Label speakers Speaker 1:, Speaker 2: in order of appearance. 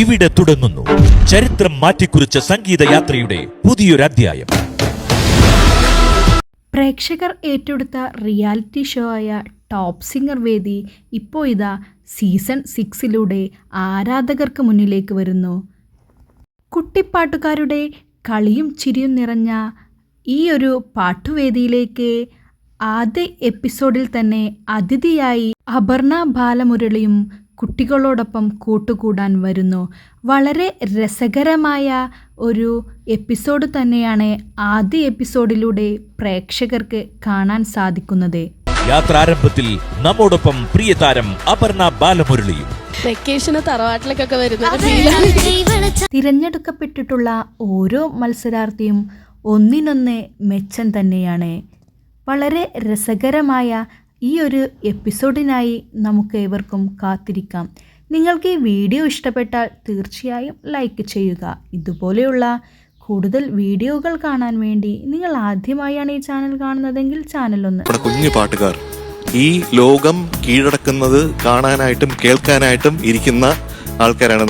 Speaker 1: ഇവിടെ തുടങ്ങുന്നു. ചരിത്രം മാറ്റിക്കുറിച്ച സംഗീത യാത്രയുടെ പുതിയൊരു അധ്യായം
Speaker 2: പ്രേക്ഷകർ ഏറ്റെടുത്ത റിയാലിറ്റി ഷോ ആയ ടോപ്പ് സിംഗർ വേദി ഇപ്പോൾ ഇതാ സീസൺ സിക്സിലൂടെ ആരാധകർക്ക് മുന്നിലേക്ക് വരുന്നു. കുട്ടിപ്പാട്ടുകാരുടെ കളിയും ചിരിയും നിറഞ്ഞ ഈ ഒരു പാട്ടുവേദിയിലേക്ക് ആദ്യ എപ്പിസോഡിൽ തന്നെ അതിഥിയായി അപർണ ബാലമുരളിയും കുട്ടികളോടൊപ്പം കൂട്ടുകൂടാൻ വരുന്നു. വളരെ രസകരമായ ഒരു എപ്പിസോഡ് തന്നെയാണ് ആദ്യ എപ്പിസോഡിലൂടെ പ്രേക്ഷകർക്ക് കാണാൻ സാധിക്കുന്നത്.
Speaker 1: യാത്രാരംഭത്തിൽ നമ്മോടൊപ്പം പ്രിയ താരം അപർണ ബാലമുരളിയും.
Speaker 3: വെക്കേഷന് തറവാട്ടിലേക്കൊക്കെ വരുന്ന
Speaker 2: തിരഞ്ഞെടുക്കപ്പെട്ടിട്ടുള്ള ഓരോ മത്സരാർത്ഥിയും ഒന്നിനൊന്ന് മെച്ചം തന്നെയാണ്. വളരെ രസകരമായ ഈ ഒരു എപ്പിസോഡിനായി നമുക്ക് ഏവർക്കും കാത്തിരിക്കാം. നിങ്ങൾക്ക് ഈ വീഡിയോ ഇഷ്ടപ്പെട്ടാൽ തീർച്ചയായും ലൈക്ക് ചെയ്യുക. ഇതുപോലെയുള്ള കൂടുതൽ വീഡിയോകൾ കാണാൻ വേണ്ടി നിങ്ങൾ ആദ്യമായാണ് ഈ ചാനൽ കാണുന്നതെങ്കിൽ ചാനൽ ഒന്ന്
Speaker 4: കുഞ്ഞു പാട്ടുകാർ ഈ ലോകം കീഴടക്കുന്നത് കാണാനായിട്ടും കേൾക്കാനായിട്ടും ഇരിക്കുന്ന ആൾക്കാരാണ്